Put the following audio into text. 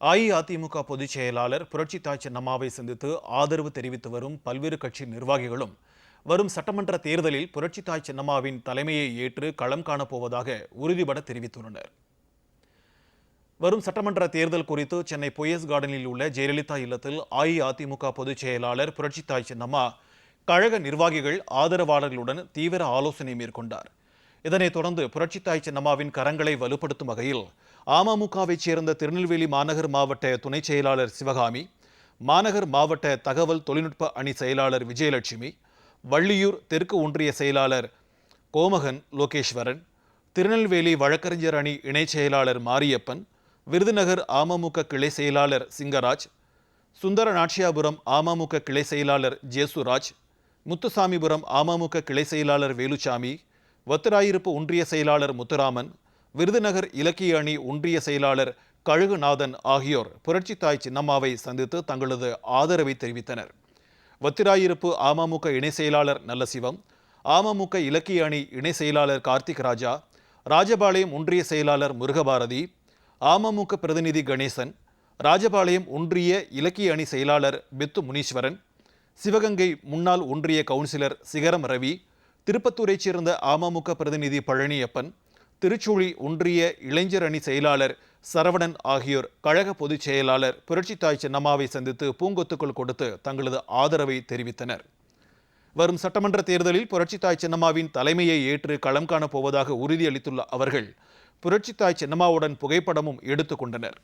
அஇஅதிமுக பொதுச் செயலாளர் புரட்சித்தாய் சின்னம்மாவை சந்தித்து ஆதரவு தெரிவித்து வரும் பல்வேறு கட்சி நிர்வாகிகளும் வரும் சட்டமன்ற தேர்தலில் புரட்சித்தாய் சின்னம்மாவின் தலைமையை ஏற்று களம் காணப்போவதாக உறுதிபட தெரிவித்துள்ளனர். வரும் சட்டமன்ற தேர்தல் குறித்து சென்னை பொயஸ் கார்டனில் உள்ள ஜெயலலிதா இல்லத்தில் அஇஅதிமுக பொதுச் செயலாளர் புரட்சித்தாய் சின்னம்மா கழக நிர்வாகிகள் ஆதரவாளர்களுடன் தீவிர ஆலோசனை மேற்கொண்டார். இதனைத் தொடர்ந்து புரட்சித்தாய் சின்னம்மாவின் கரங்களை வலுப்படுத்தும் வகையில் அமமுகவைச் சேர்ந்த திருநெல்வேலி மாநகர் மாவட்ட துணைச் செயலாளர் சிவகாமி மாநகர் மாவட்ட தகவல் தொழில்நுட்ப அணி செயலாளர் விஜயலட்சுமி வள்ளியூர் தெற்கு ஒன்றிய செயலாளர் கோமகன் லோகேஸ்வரன் திருநெல்வேலி வழக்கறிஞர் அணி இணைச் செயலாளர் மாரியப்பன் விருதுநகர் அமமுக கிளை செயலாளர் சிங்கராஜ் சுந்தர நாச்சியாபுரம் அமமுக கிளை செயலாளர் ஜேசுராஜ் முத்துசாமிபுரம் அமமுக கிளை செயலாளர் வேலுச்சாமி வத்திராயிருப்பு ஒன்றிய செயலாளர் முத்துராமன் விருதுநகர் இலக்கிய அணி ஒன்றிய செயலாளர் கழுகுநாதன் ஆகியோர் புரட்சி தாய் சின்னம்மாவை சந்தித்து தங்களது ஆதரவை தெரிவித்தனர். வத்திராயிருப்பு அமமுக இணை செயலாளர் நல்லசிவம் அமமுக இலக்கிய அணி இணை செயலாளர் கார்த்திக் ராஜா ராஜபாளையம் ஒன்றிய செயலாளர் முருகபாரதி அமமுக பிரதிநிதி கணேசன் ராஜபாளையம் ஒன்றிய இலக்கிய அணி செயலாளர் பித்து முனீஸ்வரன் சிவகங்கை முன்னாள் ஒன்றிய கவுன்சிலர் சிகரம் ரவி திருப்பத்தூரைச் சேர்ந்த அமமுக பிரதிநிதி பழனியப்பன் திருச்சூழி ஒன்றிய இளைஞர் அணி செயலாளர் சரவணன் ஆகியோர் கழக பொதுச் செயலாளர் புரட்சித்தாய் சின்னம்மாவை சந்தித்து பூங்கொத்துக்கள் கொடுத்து தங்களது ஆதரவை தெரிவித்தனர். வரும் சட்டமன்ற தேர்தலில் புரட்சித்தாய் சின்னம்மாவின் தலைமையை ஏற்று களம் காணப் போவதாக உறுதியளித்துள்ள அவர்கள் புரட்சித்தாய் சின்னம்மாவுடன் புகைப்படமும் எடுத்துக் கொண்டனர்.